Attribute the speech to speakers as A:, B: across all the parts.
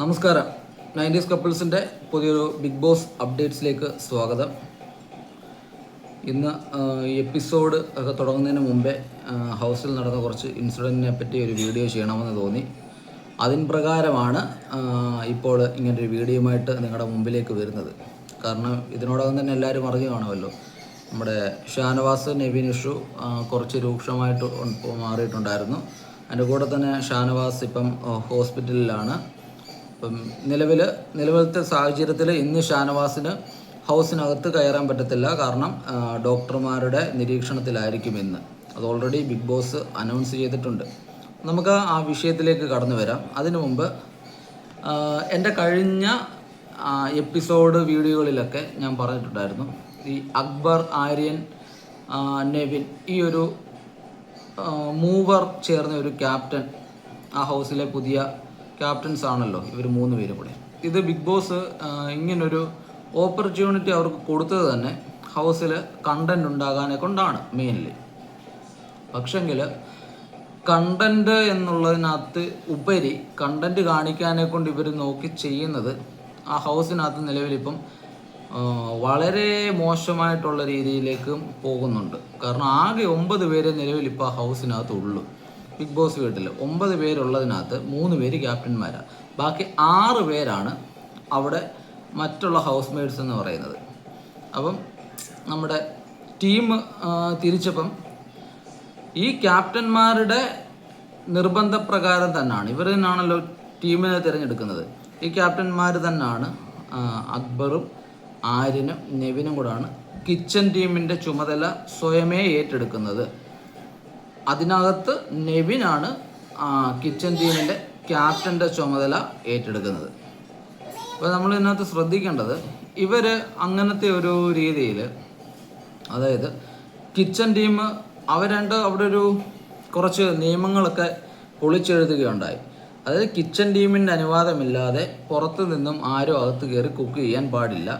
A: നമസ്കാരം. നയന്റീസ് കപ്പിൾസിന്റെ പുതിയൊരു big boss അപ്ഡേറ്റ്സിലേക്ക് സ്വാഗതം. ഇന്ന് എപ്പിസോഡ് ഒക്കെ തുടങ്ങുന്നതിന് മുമ്പേ ഹൗസിൽ നടന്ന കുറച്ച് ഇൻസിഡന്റിനെ പറ്റി ഒരു വീഡിയോ ചെയ്യണമെന്ന് തോന്നി. അതിൻ പ്രകാരമാണ് ഇപ്പോൾ ഇങ്ങനൊരു വീഡിയോയുമായിട്ട് നിങ്ങളുടെ മുമ്പിലേക്ക് വരുന്നത്. കാരണം ഇതിനോടകം തന്നെ എല്ലാവരും അറിഞ്ഞു കാണുമല്ലോ. നമ്മുടെ ഷാനവാസ് നബീൻ ഇഷു കുറച്ച് രൂക്ഷമായിട്ട് മാറിയിട്ടുണ്ടായിരുന്നു. അതിന്റെ കൂടെ തന്നെ ഷാനവാസ് ഇപ്പം ഹോസ്പിറ്റലിലാണ്. ഇപ്പം നിലവിൽ നിലവിലത്തെ സാഹചര്യത്തിൽ ഇന്ന് ഷാനവാസിന് ഹൗസിനകത്ത് കയറാൻ പറ്റത്തില്ല. കാരണം ഡോക്ടർമാരുടെ നിരീക്ഷണത്തിലായിരിക്കും ഇന്ന്. അത് ഓൾറെഡി ബിഗ് ബോസ് അനൗൺസ് ചെയ്തിട്ടുണ്ട്. നമുക്ക് ആ വിഷയത്തിലേക്ക് കടന്നു വരാം. അതിനു മുമ്പ് എന്റെ കഴിഞ്ഞ എപ്പിസോഡ് വീഡിയോകളിലൊക്കെ ഞാൻ പറഞ്ഞിട്ടുണ്ടായിരുന്നു. ഈ അക്ബർ ആര്യൻ നെവിൻ ഈ ഒരു മൂവർ ചേർന്ന ഒരു ക്യാപ്റ്റൻ ആ ഹൗസിലെ പുതിയ ക്യാപ്റ്റൻസ് ആണല്ലോ ഇവർ മൂന്ന് പേരും കൂടെ. ഇത് ബിഗ് ബോസ് ഇങ്ങനൊരു ഓപ്പർച്യൂണിറ്റി അവർക്ക് കൊടുത്തത് തന്നെ ഹൗസിൽ കണ്ടന്റ് ഉണ്ടാകാനെ കൊണ്ടാണ് മെയിൻലി പക്ഷെങ്കിൽ കണ്ടന്റ് എന്നുള്ളതിനകത്ത് ഉപരി കണ്ടന്റ് കാണിക്കാനെ കൊണ്ട് ഇവർ നോക്കി ചെയ്യുന്നത് ആ ഹൗസിനകത്ത് നിലവിലിപ്പം വളരെ മോശമായിട്ടുള്ള രീതിയിലേക്ക് പോകുന്നുണ്ട്. കാരണം ആകെ ഒമ്പത് പേരെ നിലവിൽ ഇപ്പോൾ ആ ഹൗസിനകത്ത് ഉള്ളൂ ബിഗ് ബോസ് വീട്ടിൽ ഒമ്പത് പേരുള്ളതിനകത്ത് മൂന്ന് പേര് ക്യാപ്റ്റന്മാരാണ് ബാക്കി ആറ് പേരാണ് അവിടെ മറ്റുള്ള ഹൗസ് മേറ്റ്സ് എന്ന് പറയുന്നത്. അപ്പം നമ്മുടെ ടീം തിരിച്ചപ്പം ഈ ക്യാപ്റ്റന്മാരുടെ നിർബന്ധപ്രകാരം തന്നെയാണ് ഇവർ തന്നെയാണല്ലോ ടീമിനെ തിരഞ്ഞെടുക്കുന്നത്. ഈ ക്യാപ്റ്റന്മാർ തന്നെയാണ് അക്ബറും ആര്യനും നെവിനും കൂടാണ് കിച്ചൺ ടീമിന്റെ ചുമതല സ്വയമേ ഏറ്റെടുക്കുന്നത്. അതിനകത്ത് നെവിനാണ് കിച്ചൺ ടീമിന്റെ ക്യാപ്റ്റന്റെ ചുമതല ഏറ്റെടുക്കുന്നത്. അപ്പോൾ നമ്മൾ ഇതിനകത്ത് ശ്രദ്ധിക്കേണ്ടത് ഇവർ അങ്ങനത്തെ ഒരു രീതിയിൽ അതായത് കിച്ചൺ ടീം അവർ രണ്ട് അവിടെ ഒരു കുറച്ച് നിയമങ്ങളൊക്കെ പൊളിച്ചെഴുതുകയുണ്ടായി. അതായത് കിച്ചൺ ടീമിന്റെ അനുവാദമില്ലാതെ പുറത്തു നിന്നും ആരും അകത്ത് കയറി കുക്ക് ചെയ്യാൻ പാടില്ല.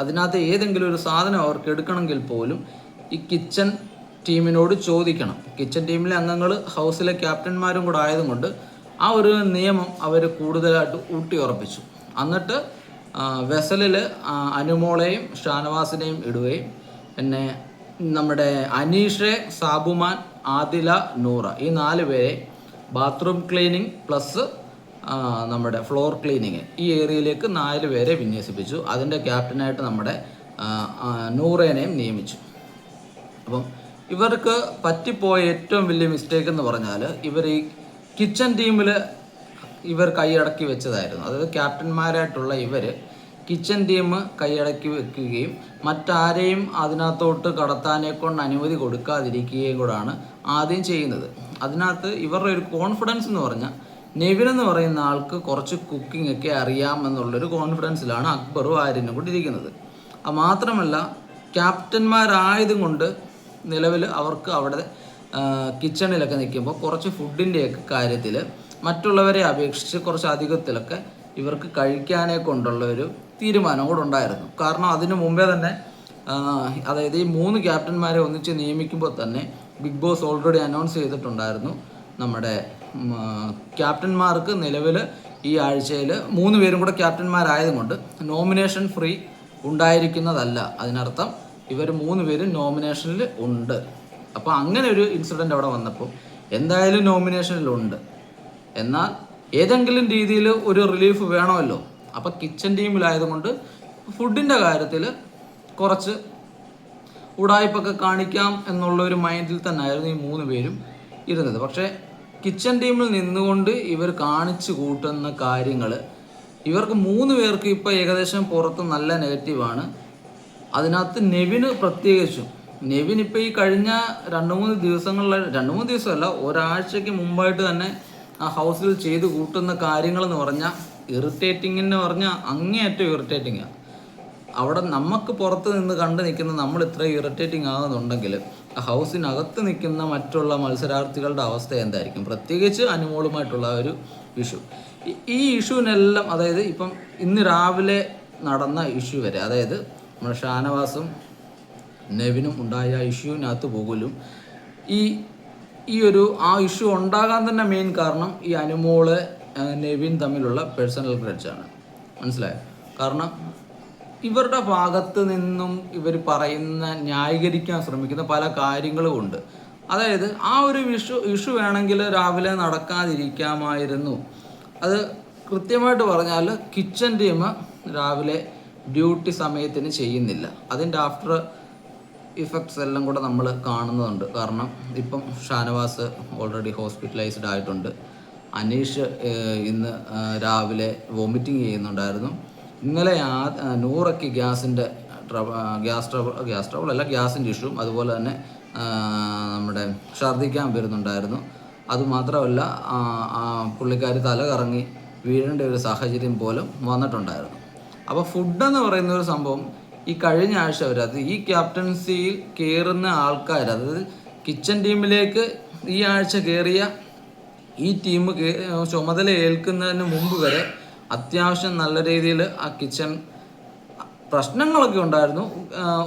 A: അതിനകത്ത് ഏതെങ്കിലും ഒരു സാധനം അവർക്ക് എടുക്കണമെങ്കിൽ പോലും ഈ കിച്ചൺ ടീമിനോട് ചോദിക്കണം. കിച്ചൺ ടീമിലെ അംഗങ്ങൾ ഹൗസിലെ ക്യാപ്റ്റന്മാരും കൂടെ ആയതുകൊണ്ട് ആ ഒരു നിയമം അവർ കൂടുതലായിട്ട് ഊട്ടിയുറപ്പിച്ചു. എന്നിട്ട് വെസലിൽ അനുമോളെയും ഷാനവാസിനെയും ഇടുകയും പിന്നെ നമ്മുടെ അനീഷെ സാബുമാൻ ആദില നൂറ ഈ നാല് പേരെ ബാത്റൂം ക്ലീനിങ് പ്ലസ് നമ്മുടെ ഫ്ലോർ ക്ലീനിങ് ഈ ഏരിയയിലേക്ക് നാല് പേരെ വിന്യസിപ്പിച്ചു. അതിന്റെ ക്യാപ്റ്റനായിട്ട് നമ്മുടെ നൂറേനെയും നിയമിച്ചു. അപ്പം ഇവർക്ക് പറ്റിപ്പോയ ഏറ്റവും വലിയ മിസ്റ്റേക്ക് എന്ന് പറഞ്ഞാൽ ഇവർ ഈ കിച്ചൺ ടീമിൽ ഇവർ കൈയടക്കി വെച്ചതായിരുന്നു. അതായത് ക്യാപ്റ്റന്മാരായിട്ടുള്ള ഇവർ കിച്ചൺ ടീം കൈയടക്കി വെക്കുകയും മറ്റാരെയും അതിനകത്തോട്ട് കടത്താനെ കൊണ്ട് അനുമതി കൊടുക്കാതിരിക്കുകയും കൂടാണ് ആദ്യം ചെയ്യുന്നത്. അതിനകത്ത് ഇവരുടെ ഒരു കോൺഫിഡൻസ് എന്ന് പറഞ്ഞാൽ നെവിൻ എന്ന് പറയുന്ന ആൾക്ക് കുറച്ച് കുക്കിംഗ് ഒക്കെ അറിയാമെന്നുള്ളൊരു കോൺഫിഡൻസിലാണ് അക്ബറും ആര്യനും കൂടി ഇരിക്കുന്നത്. അത് മാത്രമല്ല ക്യാപ്റ്റന്മാരായതും കൊണ്ട് നിലവിൽ അവർക്ക് അവിടെ കിച്ചണിലൊക്കെ നിൽക്കുമ്പോൾ കുറച്ച് ഫുഡിന്റെയൊക്കെ കാര്യത്തിൽ മറ്റുള്ളവരെ അപേക്ഷിച്ച് കുറച്ച് അധികത്തിലൊക്കെ ഇവർക്ക് കഴിക്കാനെ കൊണ്ടുള്ള ഒരു തീരുമാനം കൂടെ ഉണ്ടായിരുന്നു. കാരണം അതിനു മുമ്പേ തന്നെ അതായത് ഈ മൂന്ന് ക്യാപ്റ്റന്മാരെ ഒന്നിച്ച് നിയമിക്കുമ്പോൾ തന്നെ ബിഗ് ബോസ് ഓൾറെഡി അനൗൺസ് ചെയ്തിട്ടുണ്ടായിരുന്നു. നമ്മുടെ ക്യാപ്റ്റന്മാർക്ക് നിലവിൽ ഈ ആഴ്ചയിൽ മൂന്ന് പേരും കൂടെ ക്യാപ്റ്റന്മാരായതുകൊണ്ട് നോമിനേഷൻ ഫ്രീ ഉണ്ടായിരിക്കുന്നതല്ല. അതിനർത്ഥം ഇവർ മൂന്ന് പേര് നോമിനേഷനിൽ ഉണ്ട്. അപ്പോൾ അങ്ങനെ ഒരു ഇൻസിഡന്റ് അവിടെ വന്നപ്പോൾ എന്തായാലും നോമിനേഷനിലുണ്ട് എന്നാൽ ഏതെങ്കിലും രീതിയിൽ ഒരു റിലീഫ് വേണമല്ലോ. അപ്പോൾ കിച്ചൺ ടീമിലായതുകൊണ്ട് ഫുഡിന്റെ കാര്യത്തിൽ കുറച്ച് ഉടായ്പൊക്കെ കാണിക്കാം എന്നുള്ള ഒരു മൈൻഡിൽ തന്നെയായിരുന്നു ഈ മൂന്ന് പേരും ഇരുന്നത്. പക്ഷേ കിച്ചൺ ടീമിൽ നിന്നുകൊണ്ട് ഇവർ കാണിച്ചു കൂട്ടുന്ന കാര്യങ്ങൾ ഇവർക്ക് മൂന്ന് പേർക്ക് ഇപ്പോൾ ഏകദേശം പുറത്ത് നല്ല നെഗറ്റീവാണ് അതിനകത്ത് നെവിന് പ്രത്യേകിച്ചും. നെവിൻ ഇപ്പോൾ ഈ കഴിഞ്ഞ രണ്ട് മൂന്ന് ദിവസങ്ങളിൽ രണ്ട് മൂന്ന് ദിവസമല്ല ഒരാഴ്ചയ്ക്ക് മുമ്പായിട്ട് തന്നെ ആ ഹൗസിൽ ചെയ്ത് കൂട്ടുന്ന കാര്യങ്ങളെന്ന് പറഞ്ഞാൽ ഇറിറ്റേറ്റിംഗ് എന്ന് പറഞ്ഞാൽ അങ്ങേയറ്റം ഇറിറ്റേറ്റിംഗ് ആണ് അവിടെ നമുക്ക് പുറത്ത് നിന്ന് കണ്ടു നിൽക്കുന്ന നമ്മൾ ഇത്ര ഇറിറ്റേറ്റിംഗ് ആകുന്നുണ്ടെങ്കിൽ ഹൗസിനകത്ത് നിൽക്കുന്ന മറ്റുള്ള മത്സരാർത്ഥികളുടെ അവസ്ഥ എന്തായിരിക്കും? പ്രത്യേകിച്ച് അനുമോളുമായിട്ടുള്ള ഒരു ഇഷ്യൂ ഈ ഇഷ്യൂവിനെല്ലാം അതായത് ഇപ്പം ഇന്ന് രാവിലെ നടന്ന ഇഷ്യൂ വരെ അതായത് നമ്മുടെ ഷാനവാസും നെവിനും ഉണ്ടായ ഇഷ്യൂവിനകത്ത് പോകലും ഈ ഈ ഒരു ആ ഇഷ്യൂ ഉണ്ടാകാൻ തന്നെ മെയിൻ കാരണം ഈ അനുമോൾ നെവിൻ തമ്മിലുള്ള പേഴ്സണൽ ഗ്രഡ്ജാണ് മനസ്സിലായോ? കാരണം ഇവരുടെ ഭാഗത്ത് നിന്നും ഇവർ പറയുന്ന ന്യായീകരിക്കാൻ ശ്രമിക്കുന്ന പല കാര്യങ്ങളും ഉണ്ട്. അതായത് ആ ഒരു വിഷു ഇഷ്യൂ വേണമെങ്കിൽ രാവിലെ നടക്കാതിരിക്കാമായിരുന്നു. അത് കൃത്യമായിട്ട് പറഞ്ഞാൽ കിച്ചൻ ടീം രാവിലെ ഡ്യൂട്ടി സമയത്തിന് ചെയ്യുന്നില്ല. അതിന്റെ ആഫ്റ്റർ ഇഫക്ട്സ് എല്ലാം കൂടെ നമ്മൾ കാണുന്നുണ്ട്. കാരണം ഇപ്പം ഷാനവാസ് ഓൾറെഡി ഹോസ്പിറ്റലൈസ്ഡ് ആയിട്ടുണ്ട്. അനീഷ് ഇന്ന് രാവിലെ വോമിറ്റിംഗ് ചെയ്യുന്നുണ്ടായിരുന്നു. ഇന്നലെ ആ നൂറയ്ക്ക് ഗ്യാസിന്റെ ട്രബ ഗ്യാസ് ട്രബിൾ ഗ്യാസ് ട്രബിൾ അല്ല ഗ്യാസിന്റെ ഇഷ്യൂ അതുപോലെ തന്നെ നമ്മുടെ ഛർദ്ദിക്കാൻ വരുന്നുണ്ടായിരുന്നു. അതുമാത്രമല്ല പുള്ളിക്കാർ തല കറങ്ങി വീഴേണ്ട ഒരു സാഹചര്യം പോലും വന്നിട്ടുണ്ടായിരുന്നു. അപ്പോൾ എന്ന് പറയുന്ന ഒരു സംഭവം ഈ കഴിഞ്ഞ ആഴ്ച വരെ അത് ഈ ക്യാപ്റ്റൻസിയിൽ കയറുന്ന ആൾക്കാർ അതായത് കിച്ചൺ ടീമിലേക്ക് ഈ ആഴ്ച കയറിയ ഈ ടീം ചുമതല ഏൽക്കുന്നതിന് മുമ്പ് വരെ അത്യാവശ്യം നല്ല രീതിയിൽ ആ കിച്ചൺ പ്രശ്നങ്ങളൊക്കെ ഉണ്ടായിരുന്നു.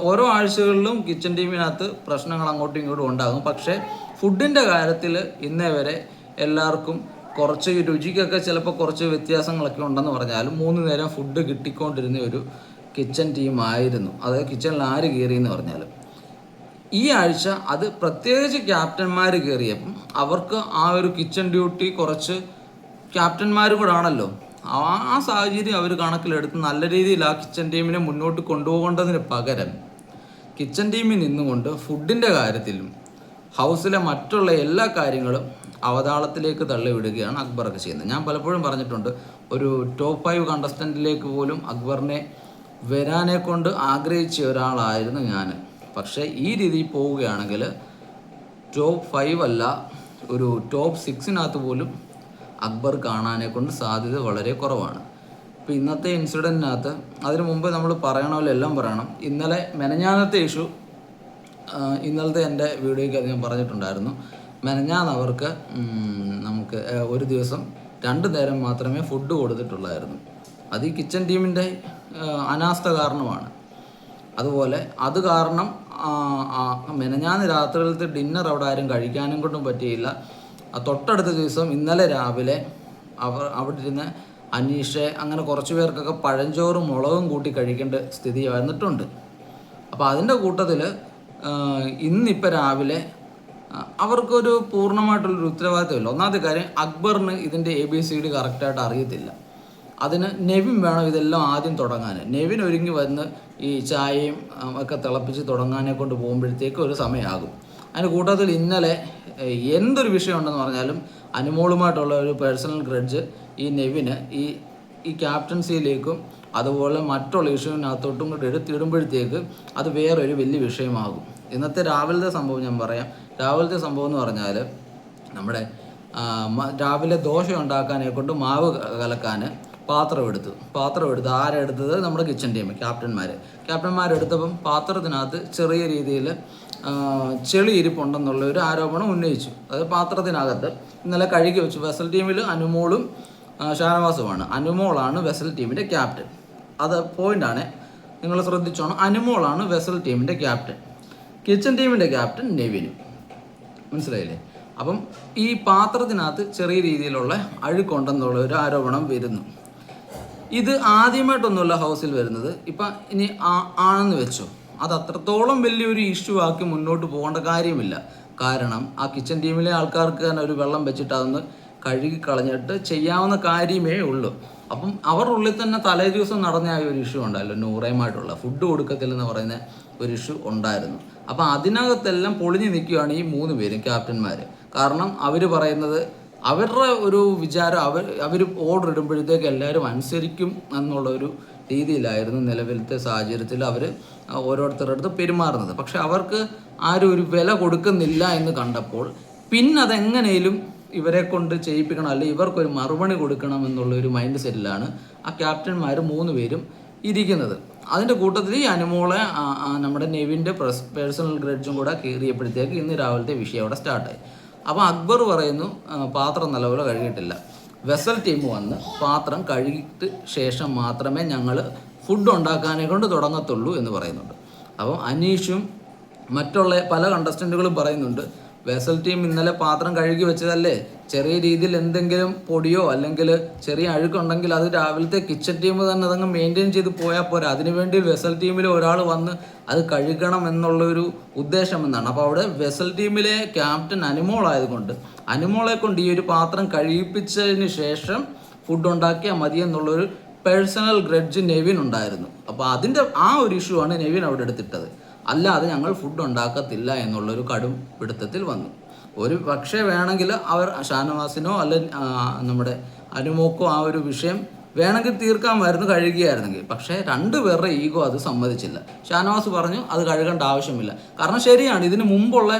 A: ഓരോ ആഴ്ചകളിലും കിച്ചൺ ടീമിനകത്ത് പ്രശ്നങ്ങൾ അങ്ങോട്ടും ഇങ്ങോട്ടും ഉണ്ടാകും. പക്ഷേ ഫുഡിന്റെ കാര്യത്തിൽ ഇന്നേ വരെ എല്ലാവർക്കും കുറച്ച് രുചിക്കൊക്കെ ചിലപ്പോൾ കുറച്ച് വ്യത്യാസങ്ങളൊക്കെ ഉണ്ടെന്ന് പറഞ്ഞാലും മൂന്ന് നേരം ഫുഡ് കിട്ടിക്കൊണ്ടിരുന്ന ഒരു കിച്ചൺ ടീമായിരുന്നു അത് കിച്ചണിൽ ആര് കയറി എന്ന് പറഞ്ഞാലും. ഈ ആഴ്ച അത് പ്രത്യേകിച്ച് ക്യാപ്റ്റന്മാർ കയറിയപ്പം അവർക്ക് ആ ഒരു കിച്ചൺ ഡ്യൂട്ടി കുറച്ച് ക്യാപ്റ്റന്മാർ കൂടെ ആണല്ലോ. ആ സാഹചര്യം അവർ കണക്കിലെടുത്ത് നല്ല രീതിയിൽ ആ കിച്ചൺ ടീമിനെ മുന്നോട്ട് കൊണ്ടുപോകേണ്ടതിന് പകരം കിച്ചൺ ടീമിൽ നിന്നുകൊണ്ട് ഫുഡിന്റെ കാര്യത്തിലും ഹൗസിലെ മറ്റുള്ള എല്ലാ കാര്യങ്ങളും അവതാളത്തിലേക്ക് തള്ളിവിടുകയാണ് അക്ബറൊക്കെ ചെയ്യുന്നത്. ഞാൻ പലപ്പോഴും പറഞ്ഞിട്ടുണ്ട് ഒരു ടോപ്പ് ഫൈവ് കണ്ടസ്റ്റന്റിലേക്ക് പോലും അക്ബറിനെ വരാനെ കൊണ്ട് ആഗ്രഹിച്ച ഒരാളായിരുന്നു ഞാൻ. പക്ഷേ ഈ രീതിയിൽ പോവുകയാണെങ്കിൽ ടോപ്പ് ഫൈവ് അല്ല ഒരു ടോപ്പ് സിക്സിനകത്ത് പോലും അക്ബർ കാണാനെ കൊണ്ട് സാധ്യത വളരെ കുറവാണ്. ഇപ്പോൾ ഇന്നത്തെ ഇൻസിഡന്റിനകത്ത് അതിനു മുമ്പ് നമ്മൾ പറയണമല്ലോ എല്ലാം പറയണം. ഇന്നലെ മെനഞ്ഞാനത്തെ ഇഷ്യൂ ഇന്നലത്തെ എന്റെ വീഡിയോയ്ക്ക് അത് ഞാൻ പറഞ്ഞിട്ടുണ്ടായിരുന്നു. മെനഞ്ഞാന്ന് അവർക്ക് നമുക്ക് ഒരു ദിവസം രണ്ട് നേരം മാത്രമേ ഫുഡ് കൊടുത്തിട്ടുള്ളായിരുന്നു. അത് ഈ കിച്ചൺ ടീമിന്റെ അനാസ്ഥ കാരണമാണ്. അതുപോലെ അത് കാരണം മെനഞ്ഞാന്ന് രാത്രിയിലത്തെ ഡിന്നർ അവിടെ ആരും കഴിക്കാനും കൊണ്ടും പറ്റിയില്ല. തൊട്ടടുത്ത ദിവസം ഇന്നലെ രാവിലെ അവർ അവിടെ ഇരുന്ന് അനീഷെ അങ്ങനെ കുറച്ച് പേർക്കൊക്കെ പഴഞ്ചോറും മുളകും കൂട്ടി കഴിക്കേണ്ട സ്ഥിതി വന്നിട്ടുണ്ട്. അപ്പോൾ അതിന്റെ കൂട്ടത്തിൽ ഇന്നിപ്പോൾ രാവിലെ അവർക്കൊരു പൂർണമായിട്ടുള്ളൊരു ഉത്തരവാദിത്തമില്ല ഒന്നാമത്തെ കാര്യം അക്ബറിന് ഇതിന്റെ എ ബി സി ഡി കറക്റ്റായിട്ട് അറിയത്തില്ല. അതിന് നെവിൻ വേണം ഇതെല്ലാം ആദ്യം തുടങ്ങാൻ. നെവിൻ ഒരുങ്ങി വന്ന് ഈ ചായയും ഒക്കെ തിളപ്പിച്ച് തുടങ്ങാനെ കൊണ്ട് പോകുമ്പോഴത്തേക്ക് ഒരു സമയമാകും. അതിന് കൂട്ടത്തിൽ ഇന്നലെ എന്തൊരു വിഷയമുണ്ടെന്ന് പറഞ്ഞാലും അനുമോളുമായിട്ടുള്ള ഒരു പേഴ്സണൽ ഗ്രഡ്ജ് ഈ നെവിന് ഈ ഈ ക്യാപ്റ്റൻസിയിലേക്കും അതുപോലെ മറ്റുള്ള ഇഷ്യൂവിനകത്തോട്ടും കൂടി എടുത്തിടുമ്പോഴത്തേക്ക് അത് വേറൊരു വലിയ വിഷയമാകും. ഇന്നത്തെ രാവിലത്തെ സംഭവം ഞാൻ പറയാം. രാവിലത്തെ സംഭവം എന്ന് പറഞ്ഞാൽ നമ്മുടെ രാവിലെ ദോശ ഉണ്ടാക്കാനെ കൊണ്ട് മാവ് കലക്കാൻ പാത്രം എടുത്തു. പാത്രം എടുത്ത് ആരെടുത്തത് നമ്മുടെ കിച്ചൺ ടീം ക്യാപ്റ്റന്മാർ ക്യാപ്റ്റന്മാരെടുത്തപ്പം പാത്രത്തിനകത്ത് ചെറിയ രീതിയിൽ ചെളി ഇരിപ്പുണ്ടെന്നുള്ള ഒരു ആരോപണം ഉന്നയിച്ചു. അത് പാത്രത്തിനകത്ത് ഇന്നലെ കഴുകി വെച്ചു. വെസൽ ടീമിൽ അനുമോളും ഷാനവാസുമാണ്. അനുമോളാണ് വെസൽ ടീമിന്റെ ക്യാപ്റ്റൻ അത് പോയിന്റാണ് നിങ്ങൾ ശ്രദ്ധിച്ചോണം. അനുമോളാണ് വെസൽ ടീമിന്റെ ക്യാപ്റ്റൻ കിച്ചൺ ടീമിന്റെ ക്യാപ്റ്റൻ നെവിനും മനസ്സിലായില്ലേ? അപ്പം ഈ പാത്രത്തിനകത്ത് ചെറിയ രീതിയിലുള്ള അഴുക്കുണ്ടെന്നുള്ള ഒരു ആരോപണം വരുന്നു. ഇത് ആദ്യമായിട്ടൊന്നുമല്ല ഹൗസിൽ വരുന്നത്. ഇപ്പം ഇനി ആ- ആണെന്ന് വെച്ചോ. അത് അത്രത്തോളം വലിയൊരു ഇഷ്യൂ ആക്കി മുന്നോട്ട് പോകേണ്ട കാര്യമില്ല. കാരണം ആ കിച്ചൺ ടീമിലെ ആൾക്കാർക്ക് തന്നെ ഒരു വെള്ളം വെച്ചിട്ട് അതൊന്ന് കഴുകി കളഞ്ഞിട്ട് ചെയ്യാവുന്ന കാര്യമേ ഉള്ളൂ. അപ്പം അവരുടെ ഉള്ളിൽ തന്നെ തലേ ദിവസം നടന്ന ആ ഒരു ഇഷ്യൂ ഉണ്ടല്ലോ. നൂറേമായിട്ടുള്ള ഫുഡ് കൊടുക്കത്തില്ലെന്ന് പറയുന്ന ഒരു ഇഷ്യൂ ഉണ്ടായിരുന്നു. അപ്പം അതിനകത്തെല്ലാം പൊളിഞ്ഞു നിൽക്കുകയാണ് ഈ മൂന്ന് പേരും ക്യാപ്റ്റന്മാർ കാരണം അവർ പറയുന്നത് അവരുടെ ഒരു വിചാരം അവർ അവർ ഓർഡർ ഇടുമ്പോഴത്തേക്ക് എല്ലാവരും അനുസരിക്കും എന്നുള്ള ഒരു രീതിയിലായിരുന്നു നിലവിലത്തെ സാഹചര്യത്തിൽ അവർ ഓരോരുത്തരുടെ അടുത്ത് പെരുമാറുന്നത്. പക്ഷെ അവർക്ക് ആരും ഒരു വില കൊടുക്കുന്നില്ല എന്ന് കണ്ടപ്പോൾ പിന്നെ അതെങ്ങനെയും ഇവരെ കൊണ്ട് ചെയ്യിപ്പിക്കണം അല്ലെങ്കിൽ ഇവർക്കൊരു മറുപടി കൊടുക്കണം എന്നുള്ള ഒരു മൈൻഡ് സെറ്റിലാണ് ആ ക്യാപ്റ്റന്മാർ മൂന്ന് പേരും ഇരിക്കുന്നത്. അതിന്റെ കൂട്ടത്തിൽ ഈ അനുമോളെ നമ്മുടെ നെവിന്റെ പേഴ്സണൽ ഗ്രഡ്ജും കൂടെ കീറിയപ്പോഴത്തേക്ക് ഇന്ന് രാവിലത്തെ വിഷയം അവിടെ സ്റ്റാർട്ടായി. അപ്പോൾ അക്ബർ പറയുന്നു പാത്രം നല്ലപോലെ കഴുകിയിട്ടില്ല. വെസൽ ടീം വന്ന് പാത്രം കഴുകിയിട്ട് ശേഷം മാത്രമേ ഞങ്ങൾ ഫുഡ് ഉണ്ടാക്കാനേ കൊണ്ട് തുടങ്ങത്തുള്ളൂ എന്ന് പറയുന്നുണ്ട്. അപ്പം അനീഷും മറ്റുള്ള പല കണ്ടസ്റ്റന്റുകളും പറയുന്നുണ്ട് വെസൽ ടീം ഇന്നലെ പാത്രം കഴുകി വെച്ചതല്ലേ? ചെറിയ രീതിയിൽ എന്തെങ്കിലും പൊടിയോ അല്ലെങ്കിൽ ചെറിയ അഴുക്കുണ്ടെങ്കിൽ അത് രാവിലത്തെ കിച്ചൺ ടീം തന്നെ അതങ്ങ് മെയിന്റെയിൻ ചെയ്ത് പോയാൽ പോരാ. അതിനുവേണ്ടി വെസൽ ടീമിൽ ഒരാൾ വന്ന് അത് കഴുകണം എന്നുള്ളൊരു ഉദ്ദേശം എന്നാണ് അപ്പോൾ അവിടെ വെസൽ ടീമിലെ ക്യാപ്റ്റൻ അനുമോൾ ആയതുകൊണ്ട് അനുമോളെ കൊണ്ട് ഈ ഒരു പാത്രം കഴുകിപ്പിച്ചതിന് ശേഷം ഫുഡ് ഉണ്ടാക്കിയാൽ മതി എന്നുള്ളൊരു പേഴ്സണൽ ഗ്രഡ്ജ് നെവിൻ ഉണ്ടായിരുന്നു. അപ്പോൾ അതിന്റെ ആ ഒരു ഇഷ്യൂ ആണ് നെവിൻ അവിടെ എടുത്തിട്ടത്. അല്ലാതെ ഞങ്ങൾ ഫുഡ് ഉണ്ടാക്കത്തില്ല എന്നുള്ളൊരു കടും പിടുത്തത്തിൽ വന്നു. ഒരു പക്ഷേ വേണമെങ്കിൽ അവർ ഷാനവാസിനോ അല്ല നമ്മുടെ അനുമോക്കോ ആ ഒരു വിഷയം വേണമെങ്കിൽ തീർക്കാൻ തീർക്കാമായിരുന്നു കഴുകിയായിരുന്നെങ്കിൽ. പക്ഷേ രണ്ടുപേരുടെ ഈഗോ അത് സമ്മതിച്ചില്ല. ഷാനവാസ് പറഞ്ഞു അത് കഴുകേണ്ട ആവശ്യമില്ല. കാരണം ശരിയാണ് ഇതിന് മുമ്പുള്ള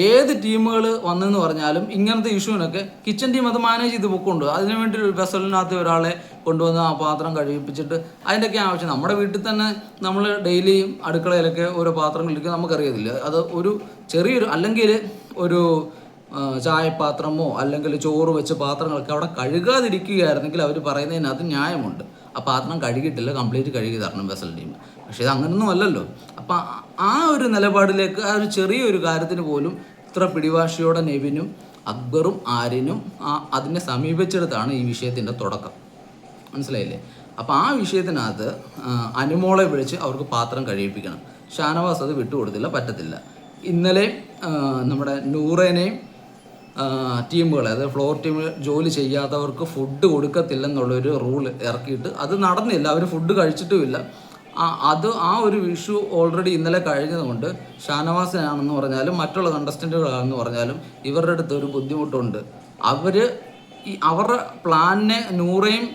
A: ഏത് ടീമുകൾ വന്നെന്ന് പറഞ്ഞാലും ഇങ്ങനത്തെ ഇഷ്യൂവിനൊക്കെ കിച്ചൺ ടീം അത് മാനേജ് ചെയ്ത് പൊക്കുണ്ട് അതിനു വേണ്ടി ഒരു വെസലിനകത്ത് ഒരാളെ കൊണ്ടുവന്ന് ആ പാത്രം കഴിപ്പിച്ചിട്ട് അതിന്റെയൊക്കെ ആവശ്യം. നമ്മുടെ വീട്ടിൽ തന്നെ നമ്മൾ ഡെയിലി അടുക്കളയിലൊക്കെ ഓരോ പാത്രങ്ങളിലേക്ക് നമുക്കറിയത്തില്ല. അത് ഒരു ചെറിയൊരു അല്ലെങ്കിൽ ഒരു ചായപാത്രമോ അല്ലെങ്കിൽ ചോറ് വെച്ച പാത്രങ്ങളൊക്കെ അവിടെ കഴുകാതിരിക്കുകയായിരുന്നെങ്കിൽ അവർ പറയുന്നതിനകത്ത് ന്യായമുണ്ട്. ആ പാത്രം കഴുകിയിട്ടില്ല. കംപ്ലീറ്റ് കഴുകി തരണം വെസൽ ടീം പക്ഷേ ഇത് അങ്ങനൊന്നും അല്ലല്ലോ. അപ്പം ആ ഒരു നിലപാടിലേക്ക് ആ ഒരു ചെറിയൊരു കാര്യത്തിന് പോലും ഇത്ര പിടിവാശിയോടെ നെവിനും അക്ബറും ആര്യനും ആ അതിനെ സമീപിച്ചെടുത്താണ് ഈ വിഷയത്തിന്റെ തുടക്കം. മനസ്സിലായില്ലേ? അപ്പോൾ ആ വിഷയത്തിനകത്ത് അനുമോളെ വിളിച്ച് അവർക്ക് പാത്രം കഴിയിപ്പിക്കണം. ഷാനവാസ് അത് വിട്ടുകൊടുത്തില്ല പറ്റത്തില്ല. ഇന്നലെ നമ്മുടെ നൂറേനെയും ടീമുകളെ അതായത് ഫ്ലോർ ടീമിൽ ജോലി ചെയ്യാത്തവർക്ക് ഫുഡ് കൊടുക്കത്തില്ലെന്നുള്ളൊരു റൂൾ ഇറക്കിയിട്ട് അത് നടന്നില്ല. അവർ ഫുഡ് കഴിച്ചിട്ടുമില്ല. ആ അത് ആ ഒരു ഇഷ്യൂ ഓൾറെഡി ഇന്നലെ കഴിഞ്ഞതുകൊണ്ട് ഷാനവാസിനാണെന്ന് പറഞ്ഞാലും മറ്റുള്ള കണ്ടസ്റ്റന്റുകളാണെന്ന് പറഞ്ഞാലും ഇവരുടെ അടുത്ത് ഒരു ബുദ്ധിമുട്ടുണ്ട്. അവർ ഈ അവരുടെ പ്ലാനിനെ നൂറയും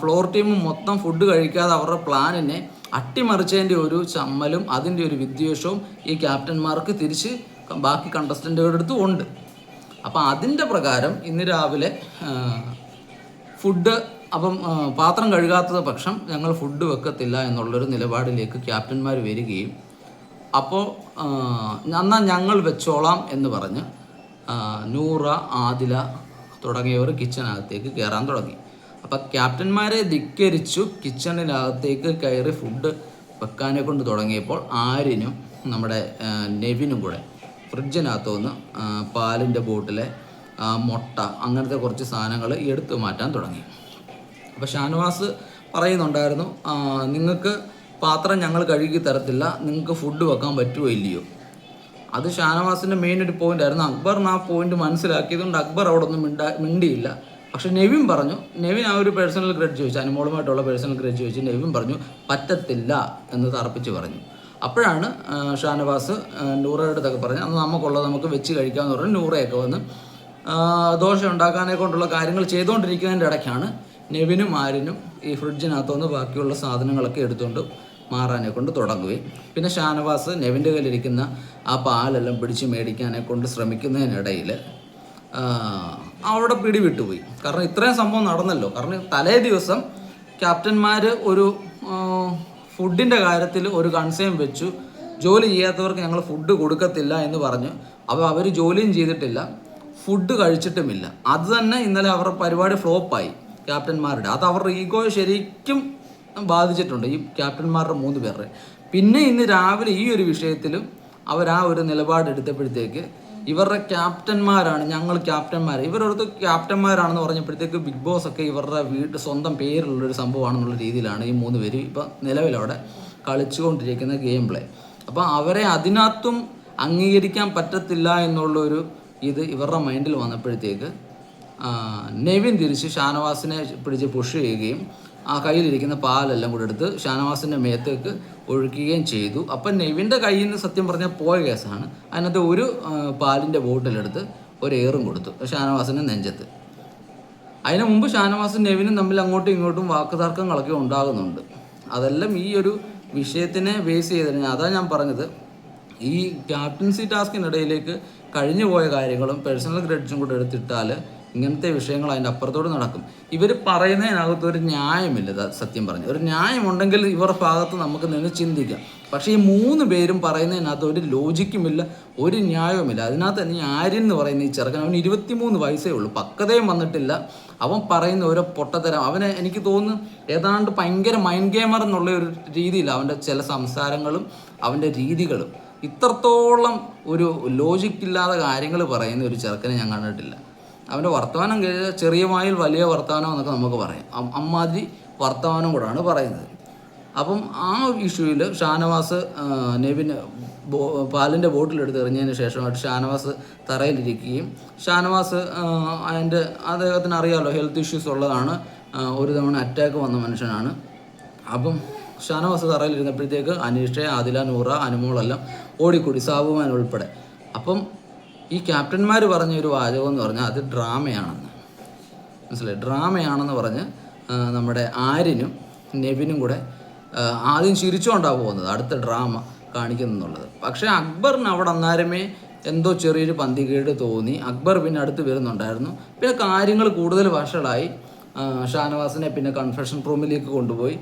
A: ഫ്ലോർ ടീമും മൊത്തം ഫുഡ് കഴിക്കാതെ അവരുടെ പ്ലാനിനെ അട്ടിമറിച്ചതിന്റെ ഒരു ചമ്മലും അതിന്റെ ഒരു വിദ്വേഷവും ഈ ക്യാപ്റ്റന്മാർക്ക് തിരിച്ച് ബാക്കി കണ്ടസ്റ്റന്റുകളുടെ അടുത്തും ഉണ്ട്. അപ്പോൾ അതിന്റെ പ്രകാരം ഇന്ന് രാവിലെ ഫുഡ് അപ്പം പാത്രം കഴുകാത്തത് പക്ഷം ഞങ്ങൾ ഫുഡ് വെക്കത്തില്ല എന്നുള്ളൊരു നിലപാടിലേക്ക് ക്യാപ്റ്റന്മാർ വരികയും. അപ്പോൾ എന്നാൽ ഞങ്ങൾ വെച്ചോളാം എന്ന് പറഞ്ഞ് നൂറ ആദില തുടങ്ങിയവർ കിച്ചനകത്തേക്ക് കയറാൻ തുടങ്ങി. അപ്പം ക്യാപ്റ്റന്മാരെ ധിക്കരിച്ചു കിച്ചണിനകത്തേക്ക് കയറി ഫുഡ് വെക്കാനെ കൊണ്ട് തുടങ്ങിയപ്പോൾ ആരിനും നമ്മുടെ നെവിനും കൂടെ ഫ്രിഡ്ജിനകത്തു നിന്ന് പാലിന്റെ ബോട്ടിലെ മുട്ട അങ്ങനത്തെ കുറച്ച് സാധനങ്ങൾ എടുത്തു മാറ്റാൻ തുടങ്ങി. അപ്പോൾ ഷാനവാസ് പറയുന്നുണ്ടായിരുന്നു നിങ്ങൾക്ക് പാത്രം ഞങ്ങൾ കഴുകി തരത്തില്ല നിങ്ങൾക്ക് ഫുഡ് വെക്കാൻ പറ്റുമോ ഇല്ലയോ? അത് ഷാനവാസിന്റെ മെയിൻ ഒരു പോയിന്റ് ആയിരുന്നു. അക്ബറിന് ആ പോയിന്റ് മനസ്സിലാക്കിയതുകൊണ്ട് അക്ബർ അവിടെ ഒന്നും മിണ്ടാ മിണ്ടിയില്ല. പക്ഷെ നെവിൻ പറഞ്ഞു നെവിൻ ആ ഒരു പേഴ്സണൽ ഗ്രഡ് ചോദിച്ചു അനുമോളുമായിട്ടുള്ള പേഴ്സണൽ ഗ്രഡ് ചോദിച്ചു. നെവിൻ പറഞ്ഞു പറ്റത്തില്ല എന്ന് തറപ്പിച്ച് പറഞ്ഞു. അപ്പോഴാണ് ഷാനവാസ് നൂറയുടെ അടുത്തൊക്കെ പറഞ്ഞു അന്ന് നമുക്കുള്ളത് നമുക്ക് വെച്ച് കഴിക്കാമെന്ന് പറഞ്ഞു നൂറയൊക്കെ വന്ന് ദോഷം ഉണ്ടാക്കാനെ കൊണ്ടുള്ള കാര്യങ്ങൾ ചെയ്തുകൊണ്ടിരിക്കുന്നതിന്റെ ഇടയ്ക്കാണ് നെവിനും ആരിനും ഈ ഫ്രിഡ്ജിനകത്തുനിന്ന് ബാക്കിയുള്ള സാധനങ്ങളൊക്കെ എടുത്തുകൊണ്ട് മാറാനെ കൊണ്ട് തുടങ്ങുകയും പിന്നെ ഷാനവാസ് നെവിന്റെ കയ്യിലിരിക്കുന്ന ആ പാലെല്ലാം പിടിച്ച് മേടിക്കാനെ കൊണ്ട് ശ്രമിക്കുന്നതിനിടയിൽ അവിടെ പിടിവിട്ടുപോയി. കാരണം ഇത്രയും സംഭവം നടന്നല്ലോ. കാരണം തലേ ദിവസം ക്യാപ്റ്റന്മാർ ഒരു ഫുഡിന്റെ കാര്യത്തിൽ ഒരു കൺസേം വെച്ചു. ജോലി ചെയ്യാത്തവർക്ക് ഞങ്ങൾ ഫുഡ് കൊടുക്കത്തില്ല എന്ന് പറഞ്ഞു. അപ്പോൾ അവർ ജോലിയും ചെയ്തിട്ടില്ല. ഫുഡ് കഴിച്ചിട്ടുമില്ല. അത് തന്നെ ഇന്നലെ അവരുടെ പരിപാടി ഫ്ലോപ്പായി. ക്യാപ്റ്റന്മാരുടെ. അത് അവരുടെ ഈഗോ ശരിക്കും ബാധിച്ചിട്ടുണ്ട് ഈ ക്യാപ്റ്റന്മാരുടെ മൂന്ന് പേരുടെ. പിന്നെ ഇന്ന് രാവിലെ ഈ ഒരു വിഷയത്തിലും അവർ ആ ഒരു നിലപാടെടുത്തപ്പോഴത്തേക്ക് ഇവരുടെ ക്യാപ്റ്റന്മാരാണ് ഞങ്ങൾ ക്യാപ്റ്റന്മാർ ഇവരടുത്ത് ക്യാപ്റ്റന്മാരാണെന്ന് പറഞ്ഞപ്പോഴത്തേക്ക് ബിഗ് ബോസ് ഒക്കെ ഇവരുടെ വീട്ട് സ്വന്തം പേരിലുള്ളൊരു സംഭവമാണെന്നുള്ള രീതിയിലാണ് ഈ മൂന്ന് പേര് ഇപ്പം നിലവിലവിടെ കളിച്ചുകൊണ്ടിരിക്കുന്ന ഗെയിം പ്ലേ. അപ്പോൾ അവരെ അതിനകത്തും അംഗീകരിക്കാൻ പറ്റത്തില്ല എന്നുള്ളൊരു ഇത് ഇവരുടെ മൈൻഡിൽ വന്നപ്പോഴത്തേക്ക് നെവിൻ തിരിച്ച് ഷാനവാസിനെ പിടിച്ച് പുഷ് ചെയ്യുകയും ആ കയ്യിലിരിക്കുന്ന പാലെല്ലാം കൂടെ എടുത്ത് ഷാനവാസിന്റെ മേത്തേക്ക് ഒഴിക്കുകയും ചെയ്തു. അപ്പം നെവിന്റെ കയ്യിൽ നിന്ന് സത്യം പറഞ്ഞാൽ പോയ കേസാണ്. അതിനകത്ത് ഒരു പാലിന്റെ ബോട്ടിലെടുത്ത് ഒരു ഏറും കൊടുത്തു ഷാനവാസിന്റെ നെഞ്ചത്ത്. അതിനു മുമ്പ് ഷാനവാസും നെവിനും തമ്മിൽ അങ്ങോട്ടും ഇങ്ങോട്ടും വാക്കുതർക്കങ്ങളൊക്കെ ഉണ്ടാകുന്നുണ്ട്. അതെല്ലാം ഈ ഒരു വിഷയത്തിനെ ബേസ് ചെയ്തിട്ട് അതാ ഞാൻ പറഞ്ഞത്. ഈ ക്യാപ്റ്റൻസി ടാസ്കിനിടയിലേക്ക് കഴിഞ്ഞു പോയ കാര്യങ്ങളും പേഴ്സണൽ ക്രെഡിറ്റ്സും കൂടെ എടുത്തിട്ടാൽ ഇങ്ങനത്തെ വിഷയങ്ങൾ അതിന്റെ അപ്പുറത്തോട് നടക്കും. ഇവർ പറയുന്നതിനകത്ത് ഒരു ന്യായമില്ല സത്യം പറഞ്ഞു. ഒരു ന്യായമുണ്ടെങ്കിൽ ഇവരുടെ ഭാഗത്ത് നമുക്ക് നിന്ന് ചിന്തിക്കാം. പക്ഷേ ഈ മൂന്ന് പേരും പറയുന്നതിനകത്ത് ഒരു ലോജിക്കുമില്ല ഒരു ന്യായവുമില്ല. അതിനകത്ത് തന്നെ ആര്യൻ എന്ന് പറയുന്ന ഈ ചെറുക്കൻ അവന് ഇരുപത്തിമൂന്ന് വയസ്സേ ഉള്ളൂ. പക്വതയും വന്നിട്ടില്ല. അവൻ പറയുന്ന ഓരോ പൊട്ടത്തരം അവന് എനിക്ക് തോന്നുന്നു ഏതാണ്ട് ഭയങ്കര മൈൻഡ് ഗെയിമർ എന്നുള്ള ഒരു രീതിയിൽ അവന്റെ ചില സംസാരങ്ങളും അവന്റെ രീതികളും. ഇത്രത്തോളം ഒരു ലോജിക്കില്ലാതെ കാര്യങ്ങൾ പറയുന്ന ഒരു ചെറുക്കനെ ഞാൻ കണ്ടിട്ടില്ല. അവന്റെ വർത്തമാനം കേട്ടാൽ ചെറിയ മായിൽ വലിയ വർത്തമാനം എന്നൊക്കെ നമുക്ക് പറയാം. അമ്മാതിരി വർത്തമാനം കൂടാണ് പറയുന്നത്. അപ്പം ആ ഇഷ്യൂവിൽ ഷാനവാസ് ആ, നെവിന് ബോ പാലിന്റെ ബോട്ടിലെടുത്ത് എറിഞ്ഞതിന് ശേഷമായിട്ട് ഷാനവാസ് തറയിലിരിക്കുകയും ഷാനവാസ് അതിന്റെ അദ്ദേഹത്തിന് അറിയാമല്ലോ ഹെൽത്ത് ഇഷ്യൂസ് ഉള്ളതാണ് ഒരു തവണ അറ്റാക്ക് വന്ന മനുഷ്യനാണ്. അപ്പം ഷാനവാസ് തറയിലിരുന്നപ്പോഴത്തേക്ക് അനീഷ ആദില നൂറ അനുമോളെല്ലാം ഓടിക്കൂടി സാബുമാൻ ഉൾപ്പെടെ. അപ്പം ഈ ക്യാപ്റ്റന്മാർ പറഞ്ഞ ഒരു വാചകം എന്ന് പറഞ്ഞാൽ അത് ഡ്രാമയാണെന്ന്. മനസ്സിലായി? ഡ്രാമയാണെന്ന് പറഞ്ഞ് നമ്മുടെ ആര്യനും നെവിനും കൂടെ ആദ്യം ചിരിച്ചുകൊണ്ടാണ് പോകുന്നത് അടുത്ത ഡ്രാമ കാണിക്കുന്നുള്ളത്. പക്ഷേ അക്ബറിന് അവിടെ അന്നേരമേ എന്തോ ചെറിയൊരു പന്തികേട് തോന്നി. അക്ബർ പിന്നെ അടുത്ത് വരുന്നുണ്ടായിരുന്നു. പിന്നെ കാര്യങ്ങൾ കൂടുതൽ വഷളായി. ഷാനവാസിനെ പിന്നെ കൺഫെഷൻ റൂമിലേക്ക് കൊണ്ടുപോയി.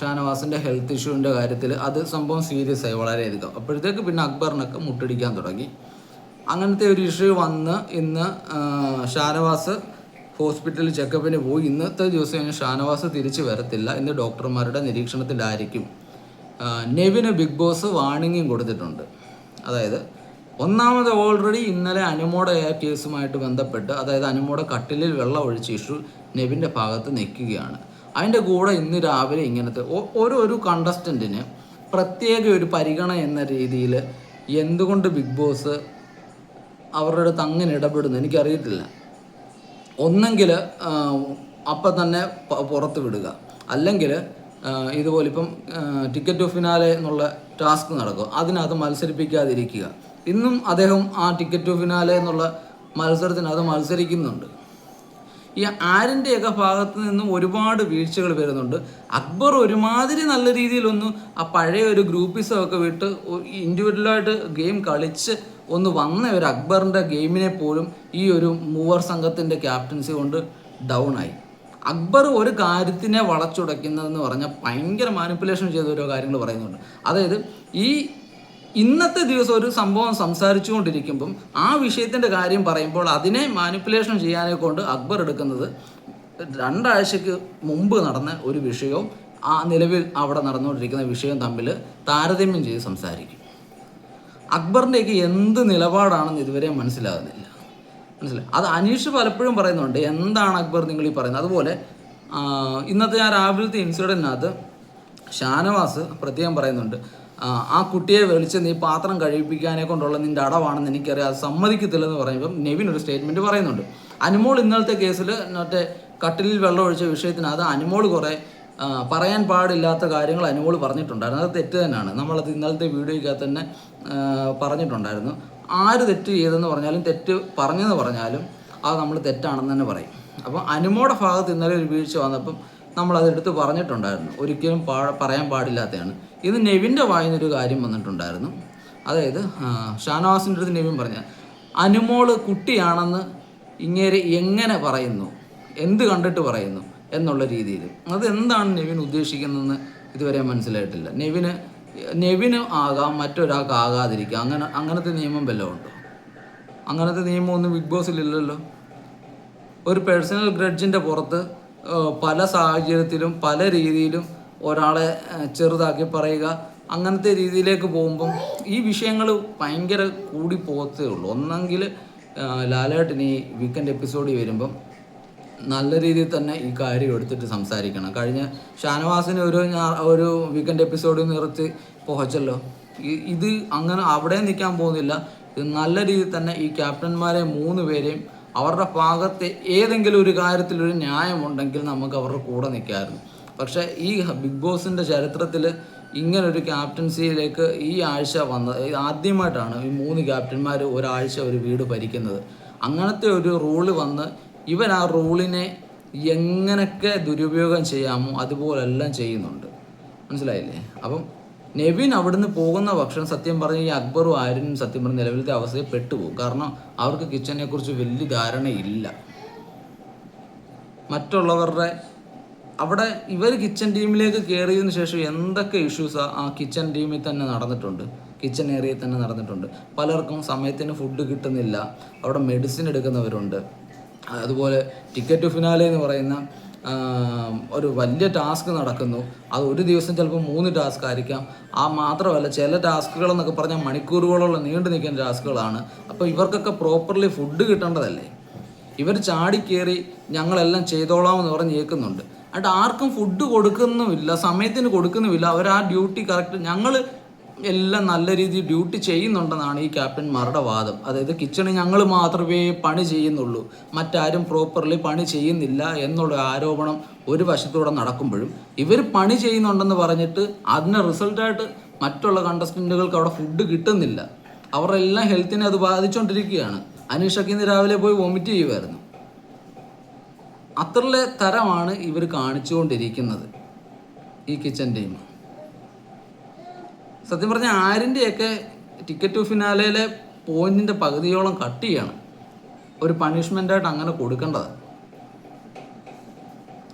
A: ഷാനവാസിന്റെ ഹെൽത്ത് ഇഷ്യൂവിന്റെ കാര്യത്തിൽ അത് സംഭവം സീരിയസ് ആയി വളരെയധികം. അപ്പോഴത്തേക്ക് പിന്നെ അക്ബറിനൊക്കെ മുട്ടടിക്കാൻ തുടങ്ങി. അങ്ങനത്തെ ഒരു ഇഷ്യൂ വന്ന് ഇന്ന് ഷാനവാസ് ഹോസ്പിറ്റലിൽ ചെക്കപ്പിന് പോയി. ഇന്നത്തെ ദിവസം ഷാനവാസ് തിരിച്ചു വരത്തില്ല. ഇന്ന് ഡോക്ടർമാരുടെ നിരീക്ഷണത്തിലായിരിക്കും. നെവിന് ബിഗ് ബോസ് വാണിംഗും കൊടുത്തിട്ടുണ്ട്. അതായത് ഒന്നാമത് ഓൾറെഡി ഇന്നലെ അനുമോടെ കേസുമായിട്ട് ബന്ധപ്പെട്ട് അതായത് അനുമോടെ കട്ടിലിൽ വെള്ളം ഒഴിച്ച ഇഷ്യൂ നെവിന്റെ ഭാഗത്ത് നിൽക്കുകയാണ്. അതിന്റെ കൂടെ ഇന്ന് രാവിലെ ഇങ്ങനത്തെ ഓരോ ഒരു കണ്ടസ്റ്റന്റിന് പ്രത്യേക ഒരു പരിഗണന എന്ന രീതിയിൽ എന്തുകൊണ്ട് ബിഗ് ബോസ് അവരുടെ അടുത്ത് അങ്ങനെ ഇടപെടുന്നു എനിക്കറിയത്തില്ല. ഒന്നെങ്കിൽ അപ്പം തന്നെ പുറത്ത് വിടുക. അല്ലെങ്കിൽ ഇതുപോലെ ഇപ്പം ടിക്കറ്റ് ഓഫ് ഫിനാലെ എന്നുള്ള ടാസ്ക് നടക്കും. അതിനകത്ത് മത്സരിപ്പിക്കാതിരിക്കുക. ഇന്നും അദ്ദേഹം ആ ടിക്കറ്റ് ഓഫ് ഫിനാലെ എന്നുള്ള മത്സരത്തിനകത്ത് മത്സരിക്കുന്നുണ്ട്. ഈ ആരിന്റെയൊക്കെ ഭാഗത്ത് നിന്നും ഒരുപാട് വീഴ്ചകൾ വരുന്നുണ്ട്. അക്ബർ ഒരുമാതിരി നല്ല രീതിയിലൊന്നും ആ പഴയ ഒരു ഗ്രൂപ്പിസമൊക്കെ വിട്ട് ഇൻഡിവിജ്വലായിട്ട് ഗെയിം കളിച്ച് ഒന്ന് വന്ന ഒരു അക്ബറിന്റെ ഗെയിമിനെ പോലും ഈ ഒരു മൂവർ സംഘത്തിന്റെ ക്യാപ്റ്റൻസി കൊണ്ട് ഡൗൺ ആയി. അക്ബർ ഒരു കാര്യത്തിനെ വളച്ചുടയ്ക്കുന്നതെന്ന് പറഞ്ഞാൽ ഭയങ്കര മാനിപ്പുലേഷൻ ചെയ്ത ഓരോ കാര്യങ്ങൾ പറയുന്നുണ്ട്. അതായത് ഈ ഇന്നത്തെ ദിവസം ഒരു സംഭവം സംസാരിച്ചുകൊണ്ടിരിക്കുമ്പം ആ വിഷയത്തിന്റെ കാര്യം പറയുമ്പോൾ അതിനെ മാനിപ്പുലേഷൻ ചെയ്യാനെ കൊണ്ട് അക്ബർ എടുക്കുന്നത് രണ്ടാഴ്ചക്ക് മുമ്പ് നടന്ന ഒരു വിഷയവും ആ നിലവിൽ അവിടെ നടന്നുകൊണ്ടിരിക്കുന്ന വിഷയവും തമ്മിൽ താരതമ്യം ചെയ്ത് സംസാരിക്കും. അക്ബറിന്റെയൊക്കെ എന്ത് നിലപാടാണെന്ന് ഇതുവരെ മനസ്സിലാകുന്നില്ല മനസ്സിലായി? അത് അനീഷ് പലപ്പോഴും പറയുന്നുണ്ട് എന്താണ് അക്ബർ നിങ്ങൾ ഈ പറയുന്നത്? അതുപോലെ ഇന്നത്തെ ആ രാവിലത്തെ ഇൻസിഡന്റിനകത്ത് ഷാനവാസ് പ്രത്യേകം പറയുന്നുണ്ട് ആ, കുട്ടിയെ വിളിച്ച് നീ പാത്രം കഴിപ്പിക്കാനെ കൊണ്ടുള്ള നിന്റെ അടവാണെന്ന് എനിക്കറിയാം അത് സമ്മതിക്കത്തില്ലെന്ന് പറയുമ്പം നെവിൻ ഒരു സ്റ്റേറ്റ്മെന്റ് പറയുന്നുണ്ട്. അനുമോൾ ഇന്നലത്തെ കേസിൽ മറ്റേ കട്ടിലിൽ വെള്ളം ഒഴിച്ച വിഷയത്തിനകത്ത് അനുമോൾ കുറേ പറയാൻ പാടില്ലാത്ത കാര്യങ്ങൾ അനുമോൾ പറഞ്ഞിട്ടുണ്ടായിരുന്നു. അത് തെറ്റ് തന്നെയാണ്. നമ്മളത് ഇന്നലത്തെ വീഡിയോയ്ക്കകത്ത് തന്നെ പറഞ്ഞിട്ടുണ്ടായിരുന്നു. ആര് തെറ്റ് ചെയ്തെന്ന് പറഞ്ഞാലും തെറ്റ് പറഞ്ഞെന്ന് പറഞ്ഞാലും അത് നമ്മൾ തെറ്റാണെന്ന് തന്നെ പറയും. അപ്പം അനുമോടെ ഭാഗത്ത് ഇന്നലെ ഒരു വീഴ്ച വന്നപ്പം നമ്മളത് എടുത്ത് പറഞ്ഞിട്ടുണ്ടായിരുന്നു. ഒരിക്കലും പാ പറയാൻ പാടില്ലാത്തതാണ്. ഇത് നെവിന്റെ വായിന്നൊരു കാര്യം വന്നിട്ടുണ്ടായിരുന്നു. അതായത് ഷാനവാസിന്റെ അടുത്ത് നെവിൻ പറഞ്ഞ അനുമോൾ കുട്ടിയാണെന്ന് ഇങ്ങേര് എങ്ങനെ പറയുന്നു? എന്ത് കണ്ടിട്ട് പറയുന്നു? എന്നുള്ള രീതിയിൽ. അത് എന്താണ് നെവിൻ ഉദ്ദേശിക്കുന്നതെന്ന് ഇതുവരെ മനസ്സിലായിട്ടില്ല. നെവിന് നെവിന് ആകാം മറ്റൊരാൾക്ക് ആകാതിരിക്കാം. അങ്ങനെ അങ്ങനത്തെ നിയമം വല്ലതും ഉണ്ടോ? അങ്ങനത്തെ നിയമമൊന്നും ബിഗ് ബോസിലില്ലല്ലോ ഒരു പേഴ്സണൽ ഗ്രഡ്ജിന്റെ പുറത്ത് പല സാഹചര്യത്തിലും പല രീതിയിലും ഒരാളെ ചെറുതാക്കി പറയുക അങ്ങനത്തെ രീതിയിലേക്ക് പോകുമ്പം ഈ വിഷയങ്ങൾ ഭയങ്കര കൂടി പോകത്തേ ഉള്ളൂ. ഒന്നെങ്കിൽ ലാലേട്ടൻ ഈ വീക്കെൻഡ് എപ്പിസോഡിൽ വരുമ്പം നല്ല രീതിയിൽ തന്നെ ഈ കാര്യം എടുത്തിട്ട് സംസാരിക്കണം. കഴിഞ്ഞ ഷാനവാസിന് ഒരു ഒരു വീക്കെൻഡ് എപ്പിസോഡ് നിർത്തി പോഹച്ചല്ലോ ഇത് അങ്ങനെ അവിടെ നിൽക്കാൻ പോകുന്നില്ല. ഇത് നല്ല രീതിയിൽ തന്നെ ഈ ക്യാപ്റ്റന്മാരെ മൂന്ന് പേരെയും അവരുടെ ഭാഗത്തെ ഏതെങ്കിലും ഒരു കാര്യത്തിൽ ഒരു ന്യായമുണ്ടെങ്കിൽ നമുക്ക് അവരുടെ കൂടെ നിൽക്കാമായിരുന്നു. പക്ഷേ ഈ ബിഗ് ബോസിന്റെ ചരിത്രത്തിൽ ഇങ്ങനൊരു ക്യാപ്റ്റൻസിയിലേക്ക് ഈ ആഴ്ച വന്നത് ആദ്യമായിട്ടാണ് ഈ മൂന്ന് ക്യാപ്റ്റന്മാർ ഒരാഴ്ച ഒരു വീട് ഭരിക്കുന്നത്. അങ്ങനത്തെ ഒരു റൂൾ വന്ന് ഇവൻ ആ റൂളിനെ എങ്ങനെയൊക്കെ ദുരുപയോഗം ചെയ്യാമോ അതുപോലെല്ലാം ചെയ്യുന്നുണ്ട്. മനസ്സിലായില്ലേ? അപ്പം നെവിൻ അവിടുന്ന് പോകുന്ന പക്ഷം സത്യം പറഞ്ഞ ഈ അക്ബറും ആര്യനും സത്യം പറഞ്ഞ നിലവിലത്തെ അവസ്ഥയിൽ പെട്ടുപോകും. കാരണം അവർക്ക് കിച്ചനെ കുറിച്ച് വലിയ ധാരണയില്ല. മറ്റുള്ളവരുടെ അവിടെ ഇവർ കിച്ചൺ ടീമിലേക്ക് കയറിയതിന് ശേഷം എന്തൊക്കെ ഇഷ്യൂസ് ആ കിച്ചൺ ടീമിൽ തന്നെ നടന്നിട്ടുണ്ട്? കിച്ചൺ ഏരിയയിൽ തന്നെ നടന്നിട്ടുണ്ട്. പലർക്കും സമയത്തിന് ഫുഡ് കിട്ടുന്നില്ല. അവിടെ മെഡിസിൻ എടുക്കുന്നവരുണ്ട്. അതുപോലെ ടിക്കറ്റ് ഫിനാലെ എന്ന് പറയുന്ന ഒരു വലിയ ടാസ്ക് നടക്കുന്നു. അത് ഒരു ദിവസം ചിലപ്പോൾ മൂന്ന് ടാസ്ക് ആയിരിക്കാം. ആ മാത്രമല്ല ചില ടാസ്കുകൾ എന്നൊക്കെ പറഞ്ഞാൽ മണിക്കൂറുകളോളം നീണ്ടു നിൽക്കുന്ന ടാസ്കുകളാണ്. അപ്പോൾ ഇവർക്കൊക്കെ പ്രോപ്പർലി ഫുഡ് കിട്ടേണ്ടതല്ലേ? ഇവർ ചാടിക്കേറി ഞങ്ങളെല്ലാം ചെയ്തോളാം എന്ന് പറഞ്ഞ് കേൾക്കുന്നുണ്ട് ആർക്കും ഫുഡ് കൊടുക്കുന്നുമില്ല സമയത്തിന് കൊടുക്കുന്നുമില്ല. അവർ ആ ഡ്യൂട്ടി കറക്റ്റ് ഞങ്ങൾ എല്ലാം നല്ല രീതിയിൽ ഡ്യൂട്ടി ചെയ്യുന്നുണ്ടെന്നാണ് ഈ ക്യാപ്റ്റന്മാരുടെ വാദം. അതായത് കിച്ചണിൽ ഞങ്ങൾ മാത്രമേ പണി ചെയ്യുന്നുള്ളൂ. മറ്റാരും പ്രോപ്പർലി പണി ചെയ്യുന്നില്ല എന്നുള്ള ആരോപണം ഒരു വശത്തൂടെ നടക്കുമ്പോഴും ഇവർ പണി ചെയ്യുന്നുണ്ടെന്ന് പറഞ്ഞിട്ട് അതിന് റിസൾട്ടായിട്ട് മറ്റുള്ള കണ്ടസ്റ്റന്റുകൾക്ക് അവിടെ ഫുഡ് കിട്ടുന്നില്ല. അവരുടെ എല്ലാം ഹെൽത്തിനെ അത് ബാധിച്ചുകൊണ്ടിരിക്കുകയാണ് അനീഷക്ക് ഇന്ന് രാവിലെ പോയി വോമിറ്റ് ചെയ്യുമായിരുന്നു അത്രയുള്ള തരമാണ് ഇവർ കാണിച്ചുകൊണ്ടിരിക്കുന്നത് ഈ കിച്ചൻ ടീം സത്യം പറഞ്ഞാൽ ആരിന്റെയൊക്കെ ടിക്കറ്റ് ടു ഫിനാലയിലെ പോയിന്റിന്റെ പകുതിയോളം കട്ട് ചെയ്യണം. ഒരു പണിഷ്മെന്റായിട്ട് അങ്ങനെ കൊടുക്കേണ്ടത്.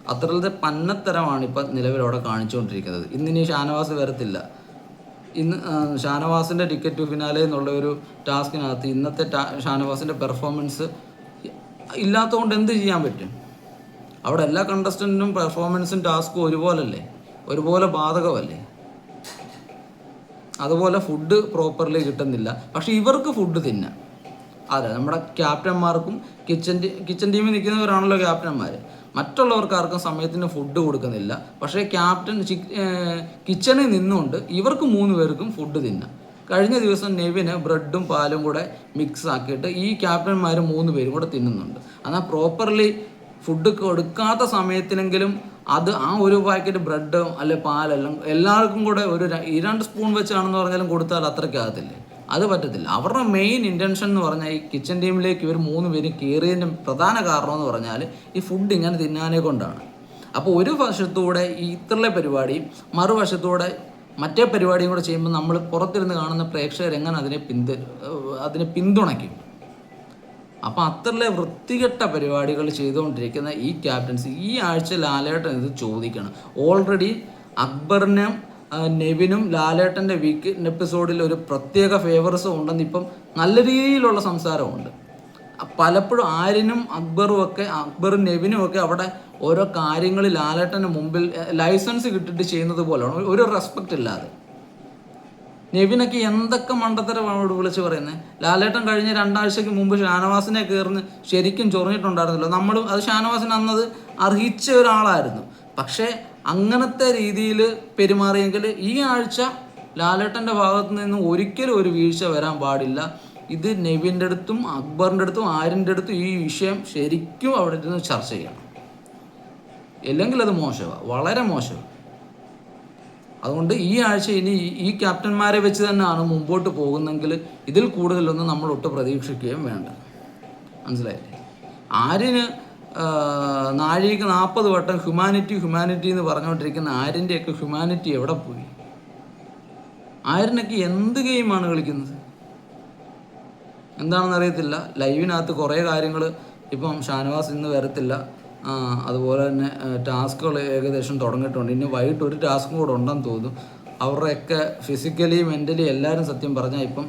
A: അത്രത്തെ പന്നത്തരമാണ് ഇപ്പം നിലവിലവിടെ കാണിച്ചുകൊണ്ടിരിക്കുന്നത്. ഇന്നിനി ഷാനവാസ് വരത്തില്ല. ഇന്ന് ഷാനവാസിന്റെ ടിക്കറ്റ് ടു ഫിനാലെ എന്നുള്ള ഒരു ടാസ്കിനകത്ത് ഇന്നത്തെ ഷാനവാസിന്റെ പെർഫോമൻസ് ഇല്ലാത്തതുകൊണ്ട് എന്ത് ചെയ്യാൻ പറ്റും? അവിടെ എല്ലാ കണ്ടസ്റ്റന്റിനും പെർഫോമൻസും ടാസ്കും ഒരുപോലല്ലേ? ഒരുപോലെ ബാധകമല്ലേ? അതുപോലെ ഫുഡ് പ്രോപ്പർലി കിട്ടുന്നില്ല. പക്ഷെ ഇവർക്ക് ഫുഡ് തിന്നാം. അതെ നമ്മുടെ ക്യാപ്റ്റന്മാർക്കും കിച്ചൻ കിച്ചൻ ടീമിൽ നിൽക്കുന്നവരാണല്ലോ ക്യാപ്റ്റന്മാർ മറ്റുള്ളവർക്ക് ആർക്കും സമയത്തിന് ഫുഡ് കൊടുക്കുന്നില്ല. പക്ഷേ ക്യാപ്റ്റൻ കിച്ചണിൽ നിന്നുകൊണ്ട് ഇവർക്ക് മൂന്ന് പേർക്കും ഫുഡ് തിന്നാം. കഴിഞ്ഞ ദിവസം നെവിന് ബ്രെഡും പാലും കൂടെ മിക്സ് ആക്കിയിട്ട് ഈ ക്യാപ്റ്റന്മാർ മൂന്ന് പേരും കൂടെ തിന്നുന്നുണ്ട്. എന്നാൽ പ്രോപ്പർലി ഫുഡ് കൊടുക്കാത്ത സമയത്തിനെങ്കിലും അത് ആ ഒരു പാക്കറ്റ് ബ്രെഡ് അല്ലെ പാലെല്ലാം എല്ലാവർക്കും കൂടെ ഒരു ഈ രണ്ട് സ്പൂൺ വെച്ചാണെന്ന് പറഞ്ഞാലും കൊടുത്താൽ അത്രയ്ക്കാകത്തില്ലേ അത് പറ്റത്തില്ല. അവരുടെ മെയിൻ ഇന്റൻഷൻ എന്ന് പറഞ്ഞാൽ ഈ കിച്ചൺ ടീമിലേക്ക് ഇവർ മൂന്ന് പേര് കയറിയതിന്റെ പ്രധാന കാരണം എന്ന് പറഞ്ഞാൽ ഈ ഫുഡ് ഇങ്ങനെ തിന്നാനെ കൊണ്ടാണ്. അപ്പോൾ ഒരു വശത്തൂടെ ഈ ഇത്രയുള്ള പരിപാടിയും മറുവശത്തൂടെ മറ്റേ പരിപാടിയും കൂടെ ചെയ്യുമ്പോൾ നമ്മൾ പുറത്തിരുന്ന് കാണുന്ന പ്രേക്ഷകർ എങ്ങനെ അതിനെ പിന്തു അതിനെ പിന്തുണയ്ക്കും? അപ്പം അത്രയുള്ള വൃത്തികെട്ട പരിപാടികൾ ചെയ്തുകൊണ്ടിരിക്കുന്ന ഈ ക്യാപ്റ്റൻസി ഈ ആഴ്ച ലാലേട്ടൻ ഇത് ചോദിക്കണം. ഓൾറെഡി അക്ബറിനും നെവിനും ലാലേട്ടന്റെ വീക്ക് എപ്പിസോഡിൽ ഒരു പ്രത്യേക ഫേവറസ് ഉണ്ടെന്ന് ഇപ്പം നല്ല രീതിയിലുള്ള സംസാരമുണ്ട് പലപ്പോഴും ആരിനും അക്ബറും ഒക്കെ അക്ബറും നെവിനും ഒക്കെ അവിടെ ഓരോ കാര്യങ്ങൾ ലാലേട്ടന്റെ മുമ്പിൽ ലൈസൻസ് കിട്ടിയിട്ട് ചെയ്യുന്നത് പോലെയാണ്. ഒരു റെസ്പെക്റ്റ് ഇല്ലാതെ. നെവിനൊക്കെ എന്തൊക്കെ മണ്ടത്തരമാണ് ഇവിടെ വിളിച്ച് പറയുന്നത് ലാലേട്ടൻ കഴിഞ്ഞ രണ്ടാഴ്ചയ്ക്ക് മുമ്പ് ഷാനവാസിനെ കയറുന്ന ശരിക്കും ചൊറിഞ്ഞിട്ടുണ്ടായിരുന്നല്ലോ. നമ്മൾ അത് ഷാനവാസിന് അന്നത് അർഹിച്ച ഒരാളായിരുന്നു. പക്ഷേ അങ്ങനത്തെ രീതിയിൽ പെരുമാറിയെങ്കിൽ ഈ ആഴ്ച ലാലേട്ടന്റെ ഭാഗത്തു നിന്ന് ഒരിക്കലും ഒരു വീഴ്ച വരാൻ പാടില്ല. ഇത് നെവിന്റെ അടുത്തും അക്ബറിന്റെ അടുത്തും ആര്യന്റെ അടുത്തും ഈ വിഷയം ശരിക്കും അവിടെ ഇരുന്ന് ചർച്ച ചെയ്യണം. അല്ലെങ്കിൽ അത് മോശമാണ് വളരെ മോശമാണ് അതുകൊണ്ട് ഈ ആഴ്ച ഇനി ഈ- ക്യാപ്റ്റന്മാരെ വെച്ച് തന്നെയാണ് മുമ്പോട്ട് പോകുന്നെങ്കിൽ ഇതിൽ കൂടുതലൊന്നും നമ്മൾ ഒട്ട് പ്രതീക്ഷിക്കുകയും വേണ്ട. മനസ്സിലായില്ലേ? ആര്യന് നാഴിക നാൽപ്പത് വട്ടം ഹ്യൂമാനിറ്റി ഹ്യൂമാനിറ്റി എന്ന് പറഞ്ഞുകൊണ്ടിരിക്കുന്ന ആര്യന്റെയൊക്കെ ഹ്യൂമാനിറ്റി എവിടെ പോയി? ആര്യനൊക്കെ എന്ത് ഗെയിമാണ് കളിക്കുന്നത്? എന്താണെന്ന് അറിയത്തില്ല ലൈവിനകത്ത് കുറേ കാര്യങ്ങൾ ഇപ്പം ഷാനവാസ് ഇന്ന് വരത്തില്ല. അതുപോലെ തന്നെ ടാസ്കുകൾ ഏകദേശം തുടങ്ങിയിട്ടുണ്ട്. ഇനി വൈകിട്ട് ഒരു ടാസ്കും കൂടെ ഉണ്ടെന്ന് തോന്നും അവരുടെയൊക്കെ ഫിസിക്കലി മെന്റലി എല്ലാവരും സത്യം പറഞ്ഞാൽ ഇപ്പം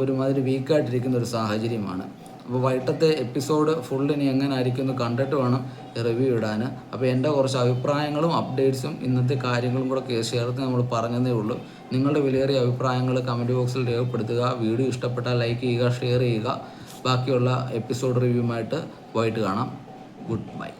A: ഒരുമാതിരി വീക്കായിട്ടിരിക്കുന്ന ഒരു സാഹചര്യമാണ്. അപ്പോൾ വൈകിട്ടത്തെ എപ്പിസോഡ് ഫുൾ ഇനി എങ്ങനെ ആയിരിക്കും എന്ന് കണ്ടിട്ട് വേണം റിവ്യൂ ഇടാൻ അപ്പോൾ എന്റെ കുറച്ച് അഭിപ്രായങ്ങളും അപ്ഡേറ്റ്സും ഇന്നത്തെ കാര്യങ്ങളും കൂടെ കേസ് ചേർത്ത് നമ്മൾ പറഞ്ഞതേ ഉള്ളൂ. നിങ്ങളുടെ വിലയേറിയ അഭിപ്രായങ്ങൾ കമന്റ് ബോക്സിൽ രേഖപ്പെടുത്തുക. വീഡിയോ ഇഷ്ടപ്പെട്ടാൽ ലൈക്ക് ചെയ്യുക ഷെയർ ചെയ്യുക. ബാക്കിയുള്ള എപ്പിസോഡ് റിവ്യൂമായിട്ട് വൈകിട്ട് കാണാം. Good bye